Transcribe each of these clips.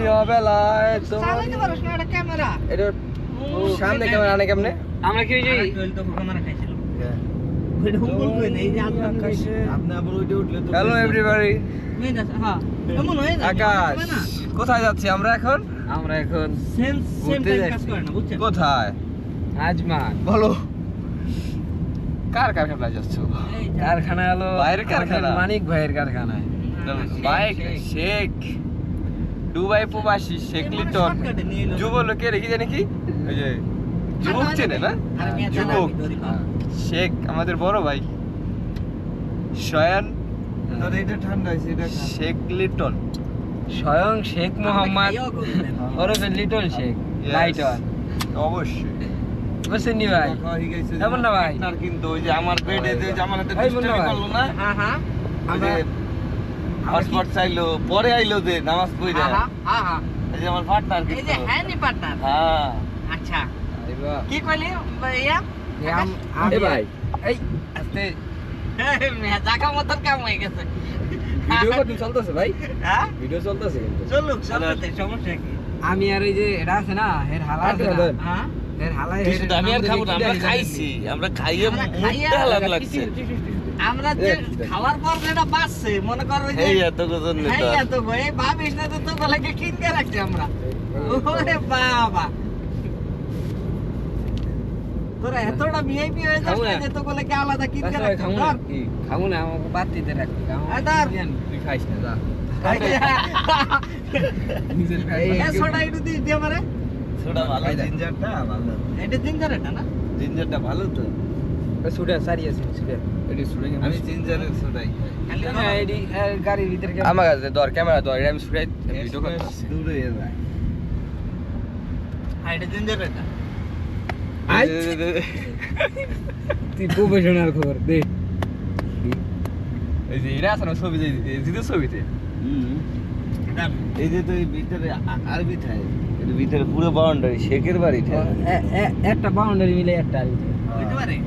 বেলায় এটা সামনে ক্যামেরা আনে কেমনে? আমরা কি ওই হ্যালো এভরিবডি হ্যাঁ। হয়ে। আকাশ কোথায় যাচ্ছি আমরা এখন? আমরা এখন? কোথায়? আজমান বলো। কার কারখানায় যাচ্ছ? কারখানা হলো বাইরের কারখানা? মানিক ভাইয়ের কারখানায়। বাইক? শেখ। দুবাই প্রবাসী শেখ লিটন। shortcut এ নিয়ে যুব লোকে রেখে জানে কি? ওই যে যুবক চেনে না? যুবক। শেখ আমাদের বড় ভাই। শয়ান। শেখ লিটন। স্বয়ং শেখ মোহাম্মদ। ওরফে লিটল শেখ? Yes. লাইটন অবশ্যই। বুঝছেন ভাই। হয়ে এমন না ভাই। কিন্তু ওই যে আমার বেডে যে আমার হাতে ভাই। করল না? হ্যাঁ, হ্যাঁ, হটস্পট চাইলো পরে আইলো যে নামাজ পড়ে হ্যাঁ, হ্যাঁ, হ্যাঁ, হ্যাঁ। এই যে আমার পার্টনার এই কিন্তু। যে হ্যান্ডি পার্টনার হ্যাঁ। আচ্ছা। কি কইলি? এই এ ভাই। এই আস্তে। জাগা মতন কাম হয়ে গেছে। ভিডিও কত চলতেছে ভাই? হ্যাঁ ভিডিও চলতেছে কিন্তু। চলুক চলতে সমস্যা কি? আমি আর ওই যে এটা আছে না এর হালা আছে না। হ্যাঁ? এর হালা এর আমি আর খাব না আমরা খাইছি আমরা খাইয়ে মুখটা লাগছে। আমরা যে খাওয়ার পর যেটা বাঁচছে মনে করো যে এই এত গজন এই এত গো, এই ভাবিস না তো তো বলে কিনকে রাখছি আমরা। ওরে বাবা। তোরা এতটা ভিআইপি হয়ে খাব যে তো বলে কি আলাদা কিনকে আচ্ছা, রাখছি খাব না। আমাকে বাদ দিতে এই ধর। তুই খাইস না যা। নিজের সোডা একটু দিস দিয়ে আমারে। ছোটা ভালো জিঞ্জারটা ভালো। এটা জিঞ্জার এটা না? জিঞ্জারটা ভালো তো। আমার কাছে দর ক্যামেরা আমি ভিডিও করতেছি। হ্যাঁ, তুই প্রফেশনাল খবর দে। এই যে এটা আছে না ছবি ছবিতে। এই যে তো ভিতরে ভিতরে পুরো বাউন্ডারি শেখের একটা বাউন্ডারি মিলে একটা আর ভিতরে। হইতে পারে ছবি তুলতে,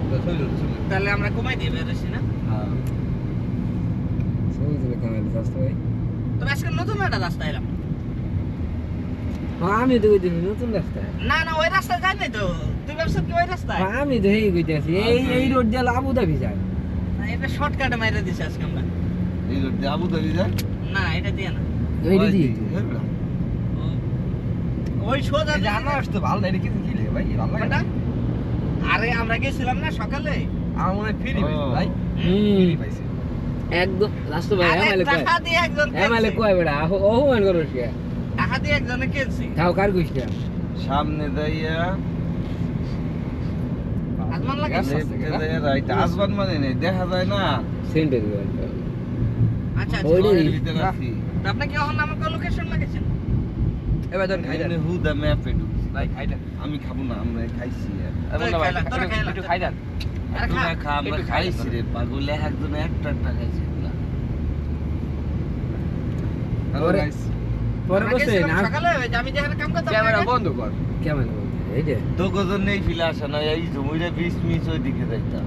ছবি তুলতে। তাহলে আমরা কমাই দিয়ে বেরোছি না? হ্যাঁ। আজকে নতুন একটা রাস্তা এলাম। হ্যাঁ, আমি তো ওই নতুন রাস্তায়। না না ওই রাস্তা যাই নাই তো। তুই ব্যবসা কি ওই রাস্তায়? হ্যাঁ, আমি তো এই কইতে আছি এই এই রোড দিয়ে আবু ধাবি যায়। না, এটা শর্টকাটে মাইরে দিছে আজকে আমরা। এই রোড দিয়ে আবু ধাবি যায়? না এটা দিয়ে না। ওই সোজা ভালো এটা কিন্তু কি ভাই? ভালো লাগে আরে আমরা গেছিলাম না সকালে? আমার মনে ফ্রি পাইছি ভাই ফ্রি পাইছি। একদম। রাস্তা ভাই আমালে কয়? টাকা দিয়ে একজন আমালে কিনছে। কয় বেটা অপমান করো কে টাকা দিয়ে একজনে কিনছি খাও কার কইছিস সামনে আজমান লাগে? রাইট মানে নেই দেখা যায় না। সেন্টে দিও আচ্ছা আচ্ছা। ভিতরে আছি। তো আপনি কি এখন আমাকে লোকেশন লাগেছেন এবার ধর খাই হু দা ম্যাপে ঢুকছি। ভাই খাই দেন আমি খাব না আমরা খাইছি। একটু- খাই দেন খা। আমরা খাইছি রে পাগল একজন একটা একটা খাইছি পরে বসে না? সকালে আমি যেখানে কাম করতাম ক্যামেরা বন্ধ কর। কেমন এই যে। তো কজন নেই ফিলে আসা না এই জমিটা বিশ মিনিট ওই দিকে যাইতাম।